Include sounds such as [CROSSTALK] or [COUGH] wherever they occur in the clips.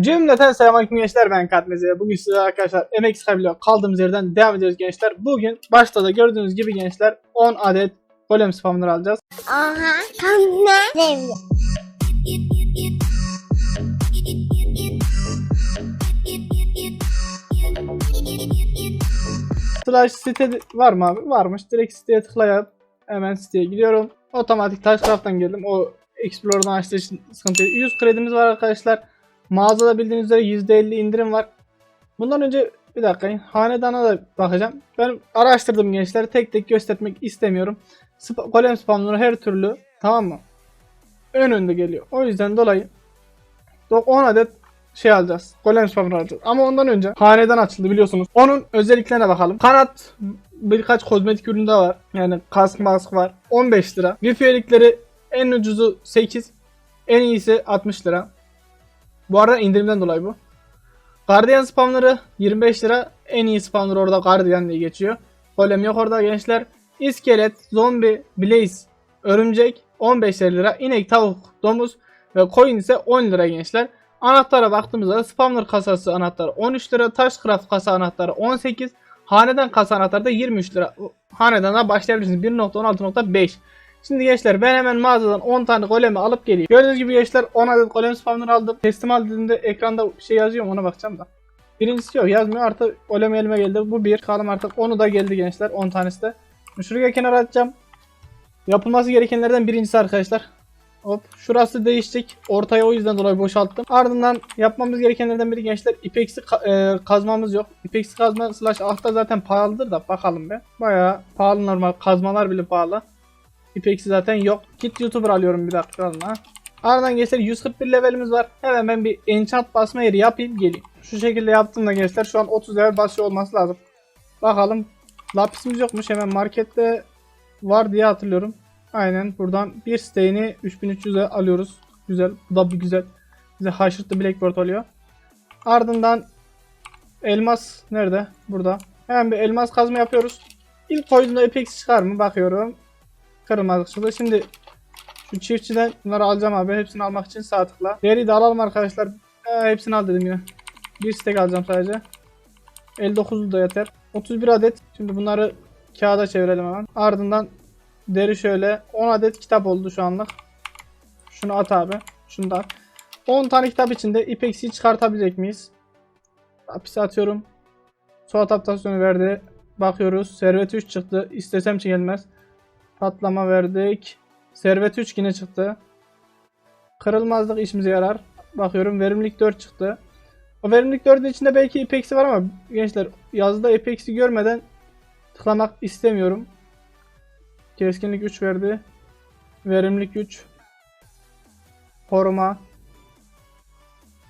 Cümleten selamünaleyküm gençler ben Katmeze. Bugün size arkadaşlar MX Kablo kaldığımız yerden devam ediyoruz gençler. Bugün başta da gördüğünüz gibi gençler 10 adet golem spamlar alacağız. Oha. Kanne. Devre. Slash site var mı abi? Varmış. Direkt siteye tıklayıp hemen siteye gidiyorum. Otomatik Taşcraft'tan geldim. O Explorer'dan açtığı için sıkıntı yok. 100 kredimiz var arkadaşlar. Mağazada bildiğiniz üzere %50 indirim var. Bundan önce bir dakika hanedana da bakacağım. Ben araştırdım gençler. Tek tek göstermek istemiyorum. Sp golem spamları her türlü tamam mı? Ön önde geliyor. O yüzden dolayı 10 adet şey alacağız. Golem spamları alacağız. Ama ondan önce haneden açıldı biliyorsunuz. Onun özelliklerine bakalım. Kanat birkaç kozmetik ürün de var. Yani kask mask var. 15 lira. Wifi'likleri en ucuzu 8. En iyisi 60 lira. Bu arada indirimden dolayı bu. Guardian spamları 25 lira. En iyi spamları orada Guardian diye geçiyor. Golem yok orada gençler. İskelet, zombi, blaze, örümcek 15 lira. İnek, tavuk, domuz ve coin ise 10 lira gençler. Anahtara baktığımızda da spamlar kasası anahtarı 13 lira. Taşcraft kasa anahtarı 18. Haneden kasa anahtarı da 23 lira. Haneden başlayabilirsiniz. 1.16.5. Şimdi gençler ben hemen mağazadan 10 tane golemi alıp geleyim. Gördüğünüz gibi gençler 10 adet golem spamları aldım. Teslim al ekranda şey yazıyor mu ona bakacağım da. Birincisi yok yazmıyor artık golem elime geldi. Bu bir. Kalım artık onu da geldi gençler 10 tanesi de. Şuraya kenara atacağım. Yapılması gerekenlerden birincisi arkadaşlar. Hop şurası değişecek. Ortaya o yüzden dolayı boşalttım. Ardından yapmamız gerekenlerden biri gençler ipeksi ka- e, kazmamız yok. İpeksi kazma slash ahta zaten pahalıdır da bakalım be. Bayağı pahalı normal kazmalar bile pahalı. İpeksi zaten yok. Git YouTuber alıyorum bir dakika alma. Ardından gençler 141 levelimiz var. Hemen ben bir enchant basma yeri yapayım geleyim. Şu şekilde yaptığımda gençler şu an 30 level basıyor olması lazım. Bakalım. Lapisimiz yokmuş hemen markette var diye hatırlıyorum. Aynen buradan bir steyini 3300'e alıyoruz. Güzel. Bu da bir güzel. Bize haşırtlı blackboard oluyor. Ardından elmas nerede? Burada. Hemen bir elmas kazma yapıyoruz. İlk koyduğunda epex çıkar mı? Bakıyorum. Kırılmaz çıktı. Şimdi şu çiftçiden bunları alacağım abi. Hepsini almak için sağ tıkla. Diğeri de alalım arkadaşlar. Ee, hepsini al dedim yine. Bir stek alacağım sadece. 59'u da yeter. 31 adet. Şimdi bunları kağıda çevirelim hemen. Ardından deri şöyle. 10 adet kitap oldu şu anlık. Şunu at abi. Şunu da at. 10 tane kitap içinde ipeksi çıkartabilecek miyiz? Hapise atıyorum. Su adaptasyonu verdi. Bakıyoruz. Servet 3 çıktı. İstesem gelmez. Patlama verdik. Servet 3 yine çıktı. Kırılmazlık işimize yarar. Bakıyorum verimlilik 4 çıktı. O verimlilik 4'ün içinde belki ipeksi var ama gençler yazıda ipeksi görmeden tıklamak istemiyorum. Keskinlik 3 verdi. Verimlilik 3. Koruma.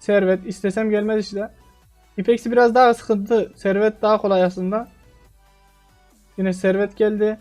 Servet. istesem gelmez işte. İpeksi biraz daha sıkıntı. Servet daha kolay aslında. Yine servet geldi.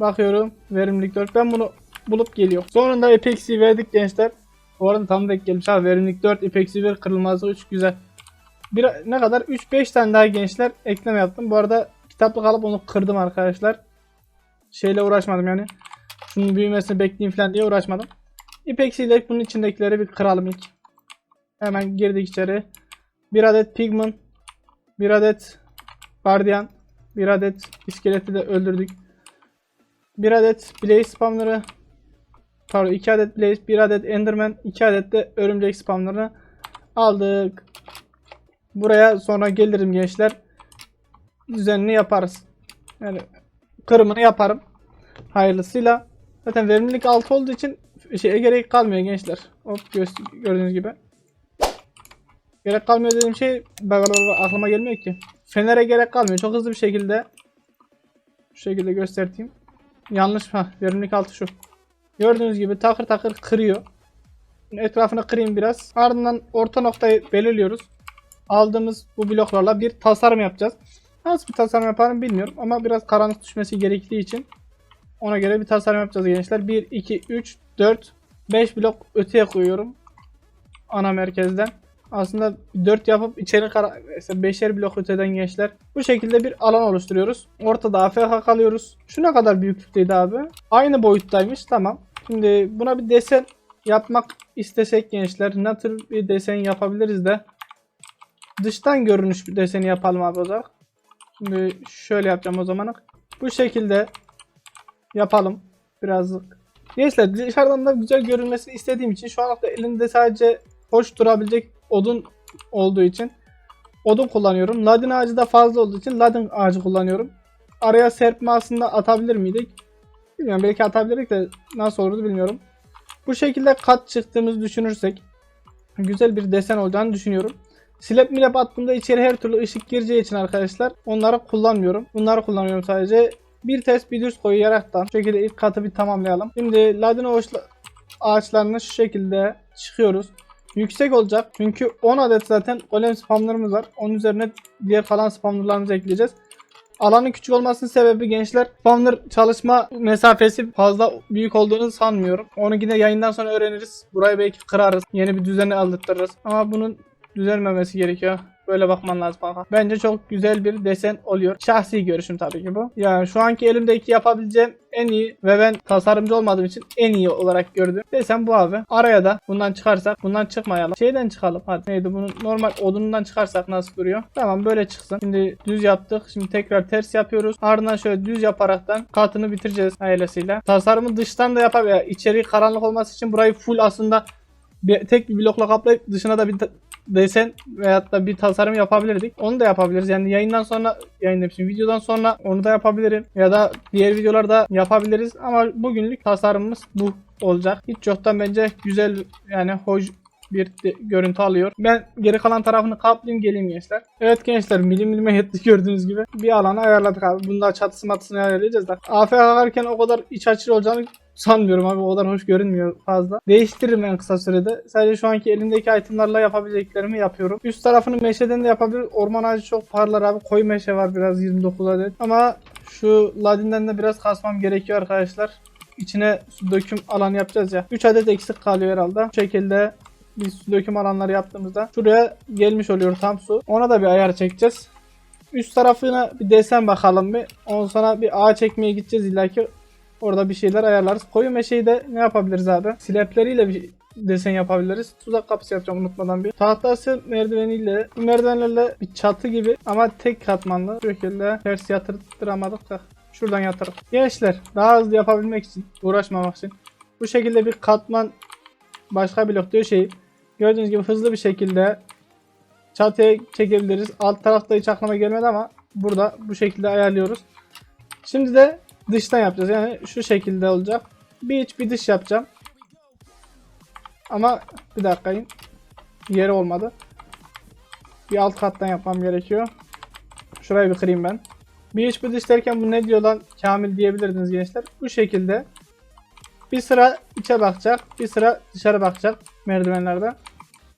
Bakıyorum. Verimlilik 4. Ben bunu bulup geliyorum. Sonunda Epex'i verdik gençler. Bu arada tam denk gelmiş ha. Verimlilik 4, Epex'i 1, kırılmazlık 3 güzel. Bir, ne kadar? 3-5 tane daha gençler ekleme yaptım. Bu arada kitaplık alıp onu kırdım arkadaşlar. Şeyle uğraşmadım yani. Şunun büyümesini bekleyeyim falan diye uğraşmadım. Epex'i ile bunun içindekileri bir kıralım ilk. Hemen girdik içeri. Bir adet pigment. Bir adet guardian. Bir adet iskeleti de öldürdük. Bir adet blaze spamları. Pardon 2 adet blaze, 1 adet enderman, 2 adet de örümcek spamlarını aldık. Buraya sonra gelirim gençler. Düzenini yaparız. Yani kırımını yaparım. Hayırlısıyla. Zaten verimlilik 6 olduğu için şeye gerek kalmıyor gençler. Hop gö- gördüğünüz gibi. Gerek kalmıyor dediğim şey aklıma gelmiyor ki. Fener'e gerek kalmıyor. Çok hızlı bir şekilde şu şekilde göstereyim. Yanlış ha verimlilik altı şu. Gördüğünüz gibi takır takır kırıyor. Şimdi Etrafını kırayım biraz. Ardından orta noktayı belirliyoruz. Aldığımız bu bloklarla bir tasarım yapacağız. Nasıl bir tasarım yaparım bilmiyorum ama biraz karanlık düşmesi gerektiği için ona göre bir tasarım yapacağız gençler. 1, 2, 3, 4, 5 blok öteye koyuyorum. Ana merkezden. Aslında 4 yapıp içeri kara mesela 5'er blok öteden gençler. Bu şekilde bir alan oluşturuyoruz. Ortada AFK kalıyoruz. Şu ne kadar büyüklükteydi abi? Aynı boyuttaymış. Tamam. Şimdi buna bir desen yapmak istesek gençler ne tür bir desen yapabiliriz de dıştan görünüş bir deseni yapalım abi o zaman. Şimdi şöyle yapacağım o zaman. Bu şekilde yapalım birazcık. Gençler dışarıdan da güzel görünmesini istediğim için şu anda elinde sadece hoş durabilecek odun olduğu için odun kullanıyorum. Ladin ağacı da fazla olduğu için ladin ağacı kullanıyorum. Araya serpme aslında atabilir miydik? Bilmiyorum belki atabilirdik de nasıl olurdu bilmiyorum. Bu şekilde kat çıktığımızı düşünürsek güzel bir desen olacağını düşünüyorum. Slap milap attığımda içeri her türlü ışık gireceği için arkadaşlar onları kullanmıyorum. Bunları kullanıyorum sadece. Bir test bir düz koyaraktan şu şekilde ilk katı bir tamamlayalım. Şimdi ladin ağaçla- ağaçlarını şu şekilde çıkıyoruz. Yüksek olacak çünkü 10 adet zaten golem spamlarımız var. Onun üzerine diğer kalan spamlarımızı ekleyeceğiz. Alanın küçük olmasının sebebi gençler spawner çalışma mesafesi fazla büyük olduğunu sanmıyorum. Onu yine yayından sonra öğreniriz. Burayı belki kırarız. Yeni bir düzeni aldırtırız. Ama bunun düzelmemesi gerekiyor. Böyle bakman lazım kanka. Bence çok güzel bir desen oluyor. Şahsi görüşüm tabii ki bu. Yani şu anki elimdeki yapabileceğim en iyi ve ben tasarımcı olmadığım için en iyi olarak gördüm. Desen bu abi. Araya da bundan çıkarsak bundan çıkmayalım. Şeyden çıkalım. Hadi neydi bunu normal odundan çıkarsak nasıl duruyor? Tamam böyle çıksın. Şimdi düz yaptık. Şimdi tekrar ters yapıyoruz. Ardından şöyle düz yaparaktan katını bitireceğiz hayırlısıyla. Tasarımı dıştan da yapabilir. İçeri karanlık olması için burayı full aslında bir, tek bir blokla kaplayıp dışına da bir desen veyahut da bir tasarım yapabilirdik. Onu da yapabiliriz. Yani yayından sonra yayın. Videodan sonra onu da yapabilirim. Ya da diğer videolarda yapabiliriz. Ama bugünlük tasarımımız bu olacak. Hiç yoktan bence güzel yani hoş bir görüntü alıyor. Ben geri kalan tarafını kaplayayım geleyim gençler. Evet gençler milim milime yetti gördüğünüz gibi. Bir alanı ayarladık abi. Bunda çatısı matısını ayarlayacağız da. AFK kalkarken o kadar iç açıcı olacağını sanmıyorum abi. O kadar hoş görünmüyor fazla. Değiştiririm en kısa sürede. Sadece şu anki elimdeki itemlarla yapabileceklerimi yapıyorum. Üst tarafını meşeden de yapabilir. Orman ağacı çok parlar abi. Koyu meşe var biraz 29 adet. Ama şu ladinden de biraz kasmam gerekiyor arkadaşlar. İçine döküm alanı yapacağız ya. 3 adet eksik kalıyor herhalde. Bu şekilde biz döküm alanları yaptığımızda şuraya gelmiş oluyor tam su. Ona da bir ayar çekeceğiz. Üst tarafına bir desen bakalım bir. Ondan sonra bir ağaç çekmeye gideceğiz illaki. Orada bir şeyler ayarlarız. Koyu meşeyi de ne yapabiliriz abi? Silepleriyle bir desen yapabiliriz. Tuzak kapısı yapacağım unutmadan bir. Tahtası merdiveniyle, bu merdivenlerle bir çatı gibi ama tek katmanlı. Bu şekilde ters yatırttıramadık da. Şuradan yatırıp. Gençler daha hızlı yapabilmek için, uğraşmamak için. Bu şekilde bir katman başka blok şey. Gördüğünüz gibi hızlı bir şekilde çatıya çekebiliriz. Alt tarafta hiç aklıma gelmedi ama burada bu şekilde ayarlıyoruz. Şimdi de dıştan yapacağız. Yani şu şekilde olacak. Bir iç bir dış yapacağım. Ama bir dakikayım. Yeri olmadı. Bir alt kattan yapmam gerekiyor. Şurayı bir kırayım ben. Bir iç bir dış derken bu ne diyor lan Kamil diyebilirdiniz gençler. Bu şekilde bir sıra içe bakacak, bir sıra dışarı bakacak merdivenlerde.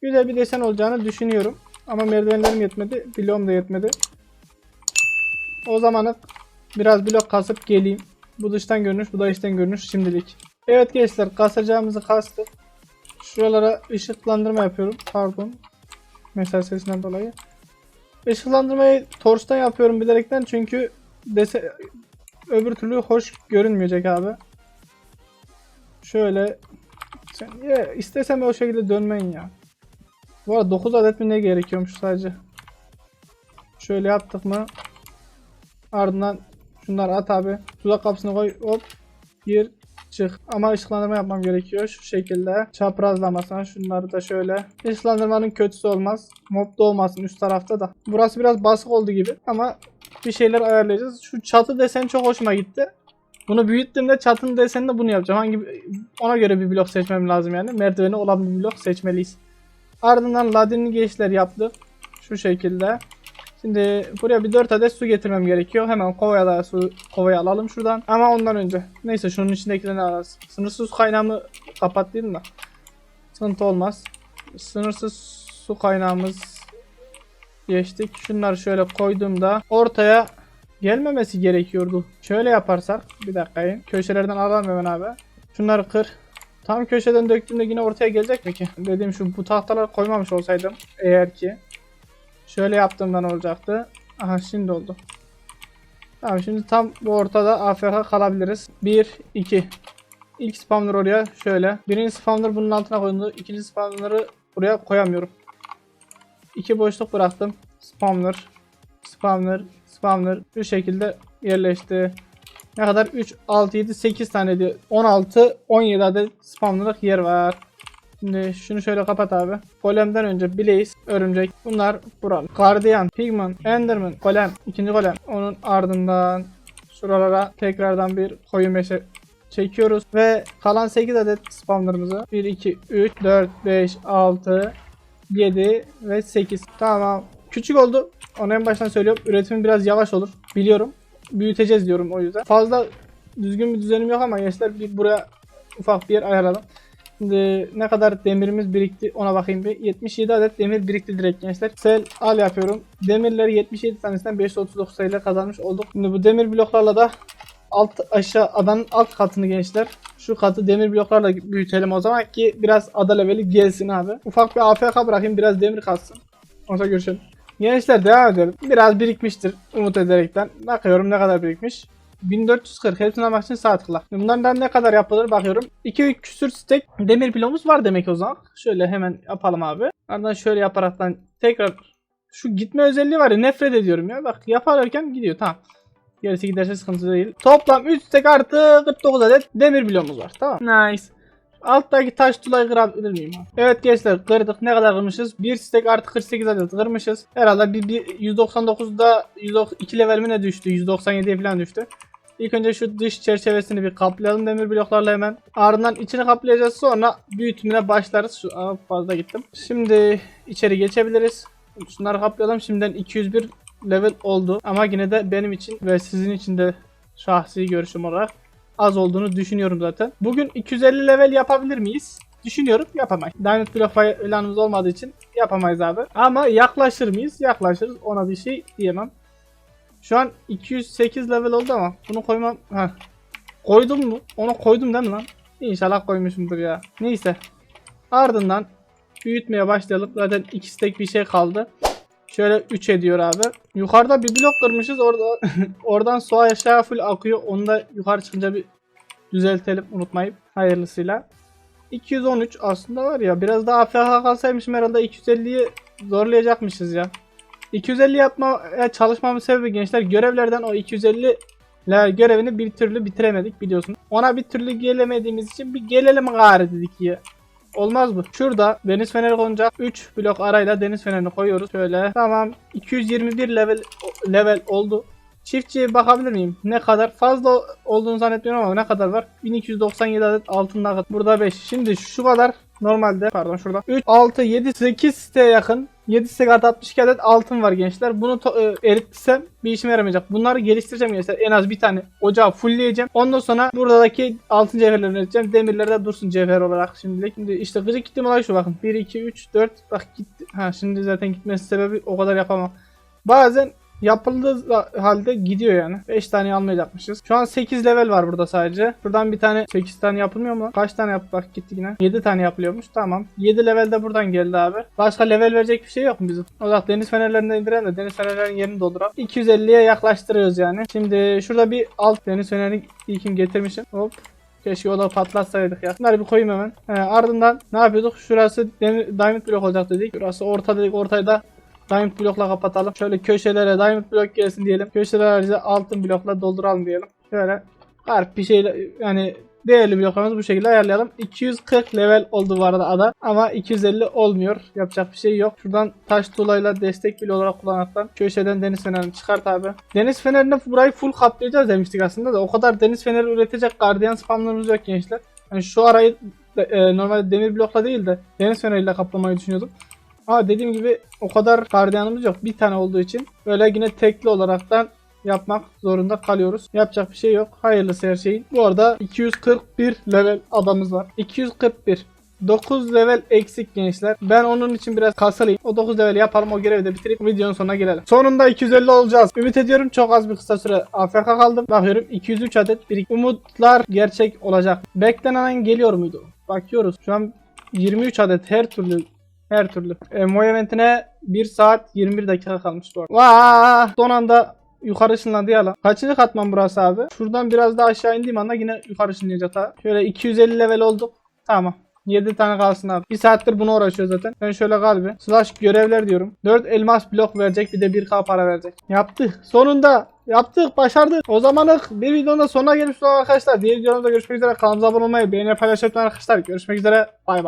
Güzel bir desen olacağını düşünüyorum. Ama merdivenlerim yetmedi, bloğum da yetmedi. O zamanı biraz blok kasıp geleyim. Bu dıştan görünüş, bu da içten görünüş şimdilik. Evet gençler, kasacağımızı kastık. Şuralara ışıklandırma yapıyorum. Pardon. Mesaj sesinden dolayı. Işıklandırmayı torçtan yapıyorum bilerekten çünkü dese öbür türlü hoş görünmeyecek abi. Şöyle sen ya istesem o şekilde dönmeyin ya. Bu arada 9 adet mi ne gerekiyormuş sadece. Şöyle yaptık mı? Ardından şunları at abi. Tuzak kapısına koy. Hop. Gir. Çık. Ama ışıklandırma yapmam gerekiyor. Şu şekilde. Çaprazlamasına. Şunları da şöyle. Işıklandırmanın kötüsü olmaz. Mob da olmasın üst tarafta da. Burası biraz basık oldu gibi. Ama bir şeyler ayarlayacağız. Şu çatı desen çok hoşuma gitti. Bunu büyüttüğümde çatının deseninde bunu yapacağım. Hangi ona göre bir blok seçmem lazım yani. Merdiveni olan bir blok seçmeliyiz. Ardından ladinli geçişler yaptık. Şu şekilde. Şimdi buraya bir 4 adet su getirmem gerekiyor. Hemen kovaya da su kovayı alalım şuradan. Ama ondan önce. Neyse şunun içindekilerini alırız. Sınırsız kaynağımı kapattım da. Sıkıntı olmaz. Sınırsız su kaynağımız geçtik. Şunları şöyle koyduğumda ortaya gelmemesi gerekiyordu. Şöyle yaparsak bir dakikayı köşelerden alalım hemen abi. Şunları kır. Tam köşeden döktüğümde yine ortaya gelecek mi ki? Dediğim şu bu tahtaları koymamış olsaydım eğer ki. Şöyle yaptığımdan olacaktı. Aha şimdi oldu. Tamam şimdi tam bu ortada AFK kalabiliriz. 1 2 İlk spawner oraya şöyle. Birinci spawner bunun altına koyuldu. İkinci spawner'ı buraya koyamıyorum. İki boşluk bıraktım. Spawner, spawner, spawner bu şekilde yerleşti. Ne kadar? 3, 6, 7, 8 tane diyor. 16, 17 adet spawnerlık yer var. Şimdi şunu şöyle kapat abi. Golem'den önce Blaze, Örümcek. Bunlar buralı. Guardian, Pigman, Enderman, Golem. ikinci Golem. Onun ardından şuralara tekrardan bir koyu meşe çekiyoruz. Ve kalan 8 adet spawnerımızı 1, 2, 3, 4, 5, 6, 7 ve 8. Tamam. Küçük oldu. Onu en baştan söylüyorum. Üretimi biraz yavaş olur. Biliyorum. Büyüteceğiz diyorum o yüzden. Fazla düzgün bir düzenim yok ama gençler bir buraya ufak bir yer ayarladım. Şimdi ne kadar demirimiz birikti ona bakayım bir. 77 adet demir birikti direkt gençler. Sel al yapıyorum. Demirleri 77 tanesinden 539 sayıyla kazanmış olduk. Şimdi bu demir bloklarla da alt aşağı adanın alt katını gençler. Şu katı demir bloklarla büyütelim o zaman ki biraz ada leveli gelsin abi. Ufak bir AFK bırakayım biraz demir kalsın. Ondan sonra görüşelim. Gençler devam edelim. Biraz birikmiştir umut ederekten. Bakıyorum ne kadar birikmiş. 1440 hepsini almak için sağ tıkla. Bunlardan ne kadar yapılır bakıyorum. 2 küsür stek demir bloğumuz var demek o zaman. Şöyle hemen yapalım abi. Ardından şöyle yaparaktan tekrar şu gitme özelliği var ya nefret ediyorum ya. Bak yaparken gidiyor tamam. Gerisi giderse sıkıntı değil. Toplam 3 stek artı 49 adet demir bloğumuz var. Tamam. Nice. Alttaki taş tulayı kırabilir miyim? Evet gençler kırdık. Ne kadar kırmışız? 1 stek artı 48 adet kırmışız. Herhalde bir, bir 199'da 102 level mi ne düştü? 197'ye falan düştü. İlk önce şu dış çerçevesini bir kaplayalım demir bloklarla hemen. Ardından içini kaplayacağız sonra büyütümüne başlarız. Şu aa, fazla gittim. Şimdi içeri geçebiliriz. Şunları kaplayalım. Şimdiden 201 level oldu. Ama yine de benim için ve sizin için de şahsi görüşüm olarak az olduğunu düşünüyorum zaten. Bugün 250 level yapabilir miyiz? Düşünüyorum yapamayız. Diamond blok falanımız olmadığı için yapamayız abi. Ama yaklaşır mıyız? Yaklaşırız. Ona bir şey diyemem. Şu an 208 level oldu ama bunu koymam. Heh. Koydum mu? Onu koydum değil mi lan? İnşallah koymuşumdur ya. Neyse. Ardından büyütmeye başlayalım. Zaten iki stek bir şey kaldı. Şöyle 3 ediyor abi. Yukarıda bir blok kırmışız. Orada [LAUGHS] oradan su aşağı full akıyor. Onu da yukarı çıkınca bir düzeltelim unutmayıp hayırlısıyla. 213 aslında var ya biraz daha AFK kalsaymışım herhalde 250'yi zorlayacakmışız ya. 250 yapmaya çalışmamın sebebi gençler görevlerden o 250 la görevini bir türlü bitiremedik biliyorsun. Ona bir türlü gelemediğimiz için bir gelelim gari dedik ya. Olmaz bu. Şurada deniz feneri konacak. 3 blok arayla deniz fenerini koyuyoruz. Şöyle. Tamam. 221 level level oldu. Çiftçiye bakabilir miyim? Ne kadar? Fazla olduğunu zannetmiyorum ama ne kadar var? 1297 adet altın nugget. Burada 5. Şimdi şu kadar normalde pardon şurada 3, 6, 7, 8 siteye yakın 7 stek artı 62 adet altın var gençler. Bunu e, eritsem bir işime yaramayacak. Bunları geliştireceğim gençler. En az bir tane ocağı fullleyeceğim. Ondan sonra buradaki altın cevherlerini üreteceğim. Demirler de dursun cevher olarak şimdilik. Şimdi işte gıcık gittiğim olay şu bakın. 1, 2, 3, 4 bak gitti. Ha şimdi zaten gitmesi sebebi o kadar yapamam. Bazen yapıldığı halde gidiyor yani. 5 tane almayacakmışız. Şu an 8 level var burada sadece. Şuradan bir tane 8 tane yapılmıyor mu? Kaç tane yap bak gitti yine. 7 tane yapılıyormuş. Tamam. 7 level de buradan geldi abi. Başka level verecek bir şey yok mu bizim? O zaman deniz fenerlerinden indirelim de deniz fenerlerinin yerini dolduralım. 250'ye yaklaştırıyoruz yani. Şimdi şurada bir alt deniz fenerini ilkim getirmişim. Hop. Keşke o da patlatsaydık ya. Bunları bir koyayım hemen. He, ardından ne yapıyorduk? Şurası diamond blok olacak dedik. Şurası orta dedik. Ortayı da Diamond blokla kapatalım. Şöyle köşelere diamond blok gelsin diyelim. Köşelere ayrıca altın blokla dolduralım diyelim. Şöyle harf bir şeyle yani değerli bloklarımızı bu şekilde ayarlayalım. 240 level oldu bu arada ada. Ama 250 olmuyor. Yapacak bir şey yok. Şuradan taş tuğlayla destek bile olarak kullanaktan köşeden deniz fenerini çıkart abi. Deniz fenerini burayı full kaplayacağız demiştik aslında da o kadar deniz feneri üretecek gardiyan spamlarımız yok gençler. Yani şu arayı e, normalde demir blokla değil de deniz feneriyle kaplamayı düşünüyordum. Ama dediğim gibi o kadar gardiyanımız yok. Bir tane olduğu için böyle yine tekli olaraktan yapmak zorunda kalıyoruz. Yapacak bir şey yok. Hayırlısı her şeyin. Bu arada 241 level adamız var. 241. 9 level eksik gençler. Ben onun için biraz kasalayım. O 9 level yapalım o görevi de bitirip videonun sonuna gelelim. Sonunda 250 olacağız. Ümit ediyorum çok az bir kısa süre AFK kaldım. Bakıyorum 203 adet birik. Umutlar gerçek olacak. Beklenen geliyor muydu? Bakıyoruz. Şu an 23 adet her türlü her türlü. E, Moy eventine 1 saat 21 dakika kalmış arada. Vaa! Son anda yukarı ışınlandı ya lan. Kaçıncı katman burası abi? Şuradan biraz daha aşağı indiğim anda yine yukarı ışınlayacak ha. Şöyle 250 level olduk. Tamam. 7 tane kalsın abi. Bir saattir buna uğraşıyor zaten. Ben şöyle kalbi. Slash görevler diyorum. 4 elmas blok verecek bir de 1k para verecek. Yaptık. Sonunda. Yaptık. Başardık. O zamanlık bir videonun da sonuna gelmiş olduk arkadaşlar. Diğer videolarımızda görüşmek üzere. Kanalımıza abone olmayı, beğeni paylaşmayı unutmayın arkadaşlar. Görüşmek üzere. Bay bay.